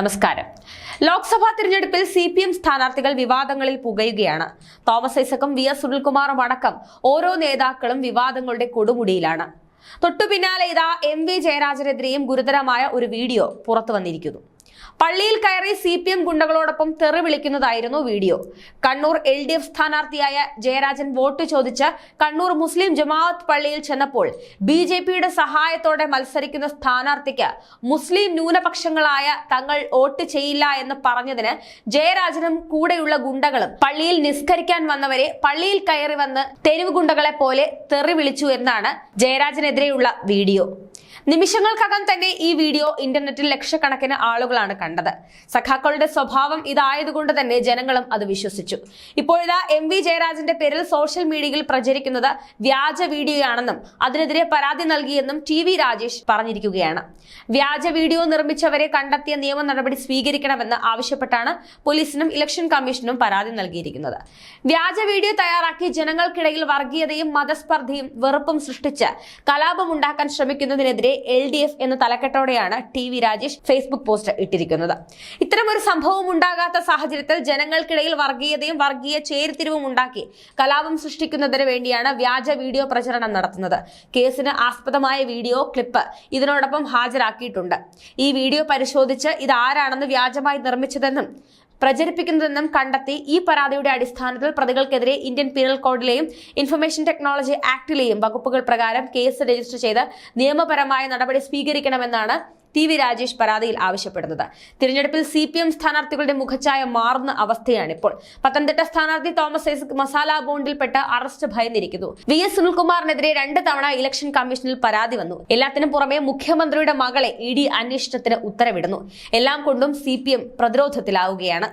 നമസ്കാരം. ലോക്സഭാ തിരഞ്ഞെടുപ്പിൽ C P M സ്ഥാനാർത്ഥികൾ വിവാദങ്ങളിൽ പുകയുകയാണ്. തോമസ് ഐസക്കും വി എസ് സുനിൽകുമാറും അടക്കം ഓരോ നേതാക്കളും വിവാദങ്ങളുടെ കൊടുമുടിയിലാണ്. തൊട്ടുപിന്നാലെ ഇതാ എം വി ജയരാജനെതിരെയും ഗുരുതരമായ ഒരു വീഡിയോ പുറത്തു വന്നിരിക്കുന്നു. പള്ളിയിൽ കയറി സി പി എം ഗുണ്ടകളോടൊപ്പം തെറി വിളിക്കുന്നതായിരുന്നു video. Kannur L D F സ്ഥാനാർത്ഥിയായ ജയരാജൻ വോട്ട് ചോദിച്ച് കണ്ണൂർ മുസ്ലിം ജമാഅത്ത് പള്ളിയിൽ ചെന്നപ്പോൾ ബി ജെ പിയുടെ സഹായത്തോടെ മത്സരിക്കുന്ന സ്ഥാനാർത്ഥിക്ക് മുസ്ലിം ന്യൂനപക്ഷങ്ങളായ തങ്ങൾ വോട്ട് ചെയ്യില്ല എന്ന് പറഞ്ഞതിന് ജയരാജനും കൂടെയുള്ള ഗുണ്ടകളും പള്ളിയിൽ നിസ്കരിക്കാൻ വന്നവരെ പള്ളിയിൽ കയറി വന്ന് തെരുവ് ഗുണ്ടകളെ പോലെ തെറി വിളിച്ചു എന്നാണ് ജയരാജനെതിരെയുള്ള വീഡിയോ. നിമിഷങ്ങൾക്കകം തന്നെ ഈ വീഡിയോ ഇന്റർനെറ്റിൽ ലക്ഷക്കണക്കിന് ആളുകളാണ് കണ്ടത്. സഖാക്കളുടെ സ്വഭാവം ഇതായതുകൊണ്ട് തന്നെ ജനങ്ങളും അത് വിശ്വസിച്ചു. ഇപ്പോഴിതാ എം വി ജയരാജന്റെ പേരിൽ സോഷ്യൽ മീഡിയയിൽ പ്രചരിക്കുന്നത് വ്യാജ വീഡിയോയാണെന്നും അതിനെതിരെ പരാതി നൽകിയെന്നും ടി വി രാജേഷ് പറഞ്ഞിരിക്കുകയാണ്. വ്യാജ വീഡിയോ നിർമ്മിച്ചവരെ കണ്ടെത്തിയ നിയമ നടപടി സ്വീകരിക്കണമെന്ന് ആവശ്യപ്പെട്ടാണ് പോലീസിനും ഇലക്ഷൻ കമ്മീഷനും പരാതി നൽകിയിരിക്കുന്നത്. വ്യാജ വീഡിയോ തയ്യാറാക്കി ജനങ്ങൾക്കിടയിൽ വർഗീയതയും മതസ്പർദ്ധയും വെറുപ്പും സൃഷ്ടിച്ച് കലാപമുണ്ടാക്കാൻ ശ്രമിക്കുന്നതിനെതിരെ എൽ ഡി എഫ് എന്ന തലക്കെട്ടോടെയാണ് T V Rajesh Facebook post ഇട്ടിരിക്കുന്നത്. ഇത്തരം ഒരു സംഭവം ഉണ്ടാകാത്ത സാഹചര്യത്തിൽ ജനങ്ങൾക്കിടയിൽ വർഗീയതയും വർഗീയ ചേരിതിരിവും ഉണ്ടാക്കി കലാപം സൃഷ്ടിക്കുന്നതിന് വേണ്ടിയാണ് വ്യാജ വീഡിയോ പ്രചരണം നടത്തുന്നത്. കേസിന് ആസ്പദമായ വീഡിയോ ക്ലിപ്പ് ഇതിനോടൊപ്പം ഹാജരാക്കിയിട്ടുണ്ട്. ഈ വീഡിയോ പരിശോധിച്ച് ഇത് ആരാണെന്ന് വ്യാജമായി നിർമ്മിച്ചതെന്നും പ്രചരിപ്പിക്കുന്നതെന്നും കണ്ടെത്തി ഈ പരാതിയുടെ അടിസ്ഥാനത്തിൽ പ്രതികൾക്കെതിരെ ഇന്ത്യൻ പീനൽ കോഡിലെയും ഇൻഫർമേഷൻ ടെക്നോളജി ആക്ടിലെയും വകുപ്പുകൾ പ്രകാരം കേസ് രജിസ്റ്റർ ചെയ്ത് നിയമപരമായ നടപടി സ്വീകരിക്കണമെന്നാണ് ടി വി രാജേഷ് പരാതിയിൽ ആവശ്യപ്പെടുന്നത്. തിരഞ്ഞെടുപ്പിൽ സി പി എം സ്ഥാനാർത്ഥികളുടെ മുഖച്ഛായ മാറുന്ന അവസ്ഥയാണിപ്പോൾ. പത്തനംതിട്ട സ്ഥാനാർത്ഥി തോമസ് ഐസക് മസാല ബോണ്ടിൽപ്പെട്ട് അറസ്റ്റ് ഭയന്നിരിക്കുന്നു. വി എസ് സുനിൽകുമാറിനെതിരെ രണ്ട് തവണ ഇലക്ഷൻ കമ്മീഷനിൽ പരാതി വന്നു. എല്ലാത്തിനും പുറമെ മുഖ്യമന്ത്രിയുടെ മകളെ ഇ ഡി അന്വേഷണത്തിന് ഉത്തരവിടുന്നു. എല്ലാം കൊണ്ടും സി പി എം പ്രതിരോധത്തിലാവുകയാണ്.